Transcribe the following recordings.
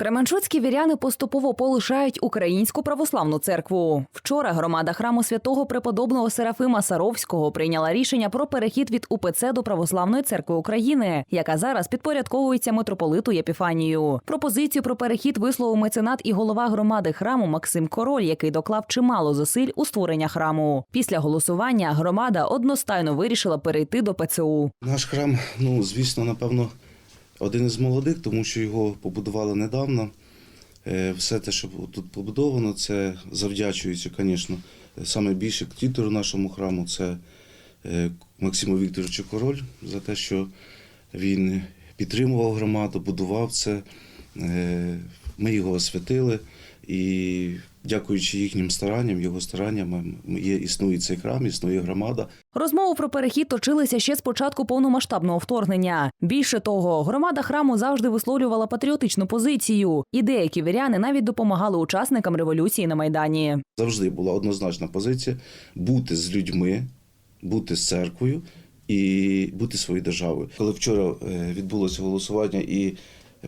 Кременчуцькі віряни поступово полишають українську православну церкву. Вчора громада храму святого преподобного Серафима Саровського прийняла рішення про перехід від УПЦ до Православної церкви України, яка зараз підпорядковується митрополиту Єпіфанію. Пропозицію про перехід висловив меценат і голова громади храму Максим Король, який доклав чимало зусиль у створення храму. Після голосування громада одностайно вирішила перейти до ПЦУ. Наш храм, ну звісно, напевно, один із молодих, тому що його побудували недавно. Е, Все те, що тут побудовано, це завдячується, звісно, саме більше тітору нашому храму це е, Максиму Вікторовичу Король за те, що він підтримував громаду, будував це. Е, Ми його освятили і, дякуючи їхнім старанням, його старанням, є, існує цей храм, існує громада. Розмови про перехід точилися ще з початку повномасштабного вторгнення. Більше того, громада храму завжди висловлювала патріотичну позицію, і деякі віряни навіть допомагали учасникам революції на майдані. завжди була однозначна позиція бути з людьми, бути з церквою і бути своєю державою. Коли вчора е, відбулося голосування і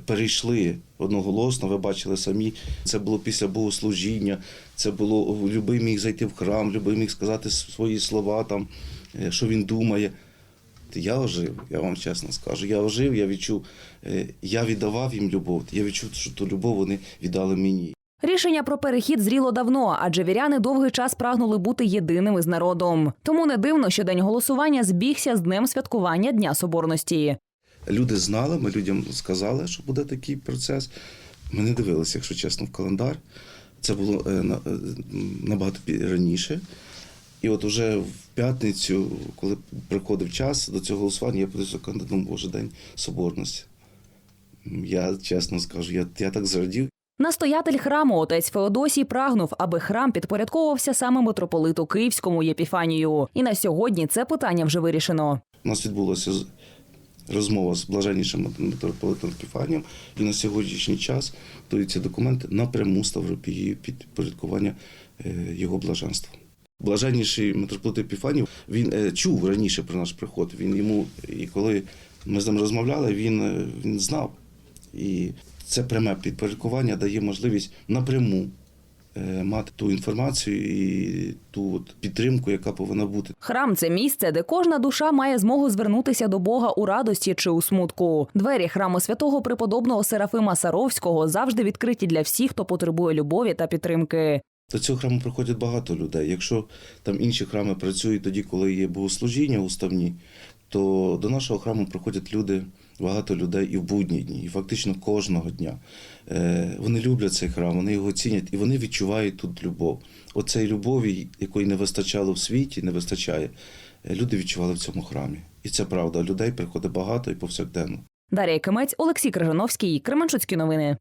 перейшли одноголосно, ви бачили самі, це було після богослужіння, це було любий міг зайти в храм, любий міг сказати свої слова, там, е, що він думає. Я ожив, я вам чесно скажу. Я ожив, я відчув, е, я віддавав їм любов. Я відчув, що ту любов вони віддали мені. Рішення про перехід зріло давно, адже віряни довгий час прагнули бути єдиними з народом. Тому не дивно, що день голосування збігся з днем святкування Дня Соборності. Люди знали, ми людям сказали, що буде такий процес. Ми не дивилися, якщо чесно, в календар. Це було е, е, набагато раніше. І от уже в п'ятницю, коли приходив час до цього голосування, я подивився кандидатом Боже День Соборності. Я чесно скажу, я, я так зрадів. Настоятель храму отець Феодосій прагнув, аби храм підпорядковувався саме митрополиту Київському Єпіфанію. І на сьогодні це питання вже вирішено. У нас відбулася з- розмова з блаженнішим митрополитом Епіфанієм, і на сьогоднішній час даються документи напряму Ставропігії під підпорядкування е, його блаженства. Блаженніший митрополит Епіфанів він е, чув раніше про наш приход. Він йому, і коли ми з ним розмовляли, він, е, він знав. І це пряме підпорядкування дає можливість напряму мати ту інформацію і ту от підтримку, яка повинна бути. Храм це місце, де кожна душа має змогу звернутися до Бога у радості чи у смутку. Двері храму святого преподобного Серафима Саровського завжди відкриті для всіх, хто потребує любові та підтримки. До цього храму приходять багато людей. Якщо там інші храми працюють тоді, коли є богослужіння уставні, то до нашого храму приходять люди, багато людей і в будні дні, і фактично кожного дня. Е, Вони люблять цей храм, вони його цінять і вони відчувають тут любов. Оцеї любові, якої не вистачало в світі, не вистачає. е, Люди відчували в цьому храмі. І це правда. Людей приходить багато і повсякденно. Дар'я Кимець, Олексій Крижановський, Кременчуцькі новини.